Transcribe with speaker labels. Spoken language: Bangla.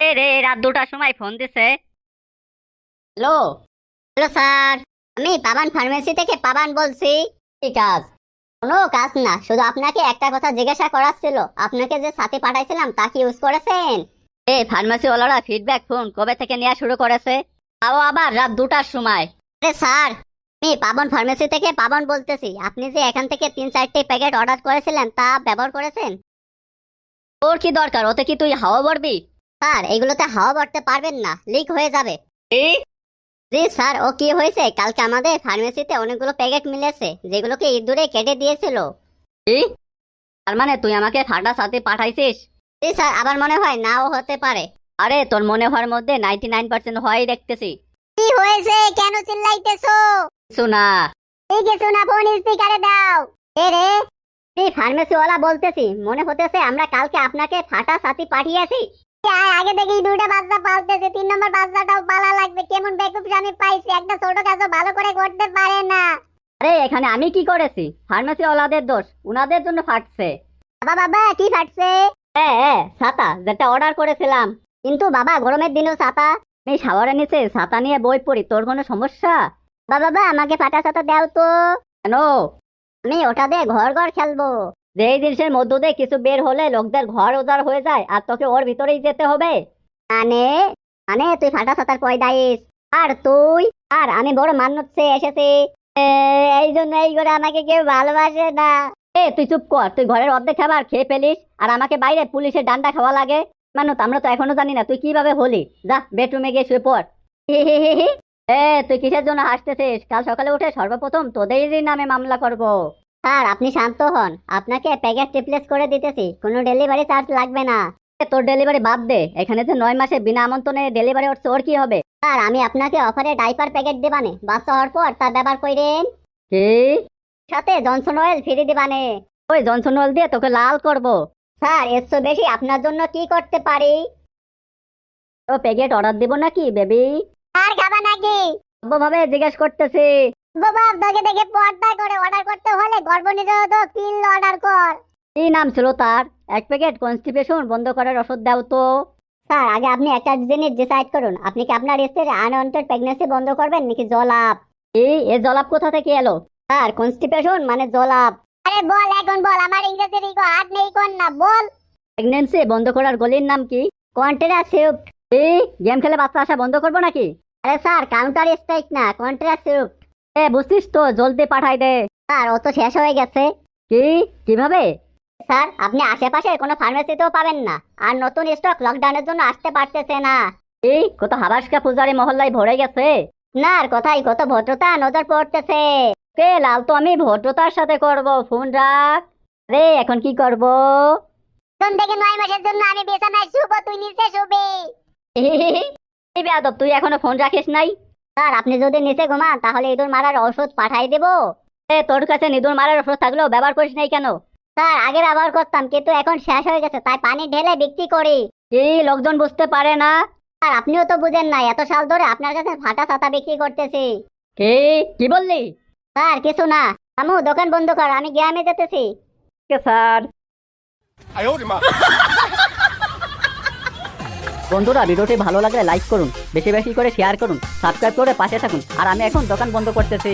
Speaker 1: এ রাত দুটার সময় ফোন দিছে। হ্যালো?
Speaker 2: হ্যালো স্যার, আমি পাবান ফার্মেসি থেকে পাবান বলছি। কি কাজ? কোনো কাজ না, শুধু আপনাকে একটা কথা জিজ্ঞাসা করার ছিল। আপনাকে যে সাথে পাঠাইছিলাম, তা কি ইউজ করেছেন?
Speaker 1: এ ফার্মেসি ওয়ালারা ফিডব্যাক ফোন কবে থেকে নেওয়া শুরু করেছে? তাও আবার রাত দুটার সময়।
Speaker 2: আরে স্যার, আমি পাবন ফার্মেসি থেকে পাবন বলতেছি। আপনি যে এখান থেকে তিন, চারটে প্যাকেট অর্ডার করেছিলেন, তা ব্যবহার করেছেন?
Speaker 1: তোর কি দরকার? ওতে কি তুই হাওয়া ভরবি?
Speaker 2: স্যার এগুলোতে হাওয়া ভরতে পারবেন না লিক হয়ে যাবে। জি স্যার ও কি হয়েছে? কালকে আমাদের ফার্মেসিতে অনেকগুলো প্যাকেট মিলেছে যেগুলোকে ইঁদুরে কেটে দিয়েছিল।
Speaker 1: তার মানে তুই আমাকে ফাটা সাথে পাঠাইছিস?
Speaker 2: জি স্যার আবার মনে হয় নাও হতে পারে।
Speaker 1: আরে তোর মনে হওয়ার মধ্যে নাইনটি নাইন পার্সেন্ট হওয়াই দেখতেছি।
Speaker 2: কি হয়েছে? কেন চিল্লাইতেছো?
Speaker 1: কিছু না।
Speaker 2: এই কিছু না ফোন স্পিকারে দাও। এ রে এই ফার্মেসি ওয়ালা বলতেছি মনে হতেছে আমরা কালকে আপনাকে ফাটা সাথী পাঠিয়েছি। আগে থেকেই দুইটা বাচ্চা পালতেছে তিন নম্বর বাচ্চাটাও পালা লাগবে কেমন বেকুব আমি পাইছি একটা ছোট কাজও ভালো করে করতে পারে না।
Speaker 1: আরে এখানে আমি কি করেছি? ফার্মেসি ওয়ালাদের দোষ উনাদের জন্য ফাটছে।
Speaker 2: বাবা বাবা কি ফাটছে?
Speaker 1: হ্যাঁ ছাতা যেটা অর্ডার করেছিলাম।
Speaker 2: কিন্তু বাবা গরমের দিনেও ছাতা?
Speaker 1: আমি শাওয়ারে নিচে ছাতা নিয়ে বই পড়ি তোর কোনো সমস্যা?
Speaker 2: বাবা বাবা আমাকে ফাটা ছাতা দাও তো।
Speaker 1: কেন?
Speaker 2: আমি ওটা দিয়ে ঘর ঘর খেলব।
Speaker 1: যেই জিনিসের মধ্য দিয়ে কিছু বের হলে লোকদের ঘর উজাড় হয়ে যায় আর তোকে ওর ভিতরেই যেতে হবে।
Speaker 2: মানে? মানে তুই ফাটা ছাতার পয় দাইস? আর তুই? আর আমি বড় মান্যত চেয়ে এসেছি। এই জন্য এই করে আমাকে কেউ ভালোবাসে না।
Speaker 1: এ তুই চুপ কর তুই ঘরের অর্ধেক খাবার খেয়ে ফেলিস আর আমাকে বাইরে পুলিশের ডান্ডা খাওয়া লাগে। মানুষ আমরা তো এখনও জানি না তুই কীভাবে হলি? যা বেডরুমে গিয়ে শুয়ে পড়। এ তুই কিসের জন্য হাসতেছিস? কাল সকালে উঠে সর্বপ্রথম তোদেরই নামে মামলা করব।
Speaker 2: স্যার আপনি শান্ত হন। আপনাকে প্যাকেট রিপ্লেস করে দিতেছি। কোনো ডেলিভারি চার্জ লাগবে না।
Speaker 1: তোর ডেলিভারি বাদ দে। এখানে যে নয় মাসে বিনা আমন্ত্রণে ডেলিভারি হচ্ছে ওর কি হবে?
Speaker 2: স্যার আমি আপনাকে অফারে ডাইপার প্যাকেট দিবানে। বাচ্চা হওয়ার পর তা ব্যবহার করেন
Speaker 1: কি?
Speaker 2: সাথে জনসন অয়েল ফ্রি দিবানে।
Speaker 1: ওই জনসন ওয়েল দিয়ে তোকে লাল করব।
Speaker 2: স্যার এর চেয়ে বেশি আপনার জন্য কি করতে পারি?
Speaker 1: ও প্যাকেট অর্ডার দিব নাকি বেবি?
Speaker 2: আর খাবা নাকি?
Speaker 1: ভাবে জিজ্ঞেস করতেছি।
Speaker 2: বাবা তোকে দেখে পর্দা করে অর্ডার করতে হলে গর্ভনিরোধক পিল অর্ডার কর।
Speaker 1: কি নাম ছিল তার? এক প্যাকেট কনস্টিপেশন বন্ধ করার ওষুধ দাও তো।
Speaker 2: স্যার আগে আপনি একটা জিনিস ডিসাইড করুন। আপনি কি আপনার স্ত্রীর আনওয়ান্টেড প্রেগন্যান্সি বন্ধ করবেন নাকি জলাপ?
Speaker 1: এই এ জলাপ কোথা থেকে এলো?
Speaker 2: স্যার কনস্টিপেশন মানে জলাপ। আরে বল এখন বল আমার ইংরেজির ইগো হাত নেই কোন না বল।
Speaker 1: প্রেগনেন্সি বন্ধ করার গলির নাম কি?
Speaker 2: কন্ট্রাসিপ্ট
Speaker 1: এই গেম খেলে বাচ্চা আসা বন্ধ করব নাকি?
Speaker 2: আরে স্যার কাউন্টার স্ট্রাইক না কন্ট্রাসিপ্ট
Speaker 1: এ বুঝছিস তো জলদি পাঠাই দে।
Speaker 2: স্যার ও তো শেষ হয়ে গেছে।
Speaker 1: কি? কীভাবে?
Speaker 2: স্যার আপনি আশেপাশে কোনো ফার্মেসিতেও পাবেন না। আর নতুন স্টক লকডাউনের জন্য আসতে পারতেছে না।
Speaker 1: এই কত হাবাসকা পূজারি মহল্লায় ভরে গেছে।
Speaker 2: না আর কোথায় কত ভদ্রতা নজর পড়তেছে।
Speaker 1: কে লাল তো আমি ভদ্রতার সাথে করব ফোন রাখ। রে এখন কি করব?
Speaker 2: থেকে নয় মাসের জন্য আমি বিছানায় শুব তুই নিচে শুবি।
Speaker 1: এই বেয়াদব তুই এখনও ফোন রাখিস নাই?
Speaker 2: স্যার আপনি যদি নিচে ঘুমান তাহলে ইঁদুর মারার ওষুধ পাঠাই দেবো।
Speaker 1: এ তোর কাছে ইঁদুর মারার ওষুধ থাকলেও ব্যবহার করিস নাই কেন?
Speaker 2: স্যার আগে ব্যবহার করতাম কিন্তু এখন শেষ হয়ে গেছে তাই পানি ঢেলে বিক্রি করি।
Speaker 1: এই লোকজন বুঝতে পারে না?
Speaker 2: আর আপনিও তো বুঝেন না এত সাল ধরে আপনার কাছে ফাটা ছাতা বিক্রি করতেছি।
Speaker 1: কে? কি বললি?
Speaker 2: স্যার কিছু না। আমু দোকান বন্ধ কর আমি গ্রামে যেতেছি।
Speaker 1: স্যার? বন্ধুরা ভিডিওটি ভালো লাগলে লাইক করুন, বেশি বেশি করে শেয়ার করুন সাবস্ক্রাইব করে পাশে থাকুন। আর আমি এখন দোকান বন্ধ করতেছি।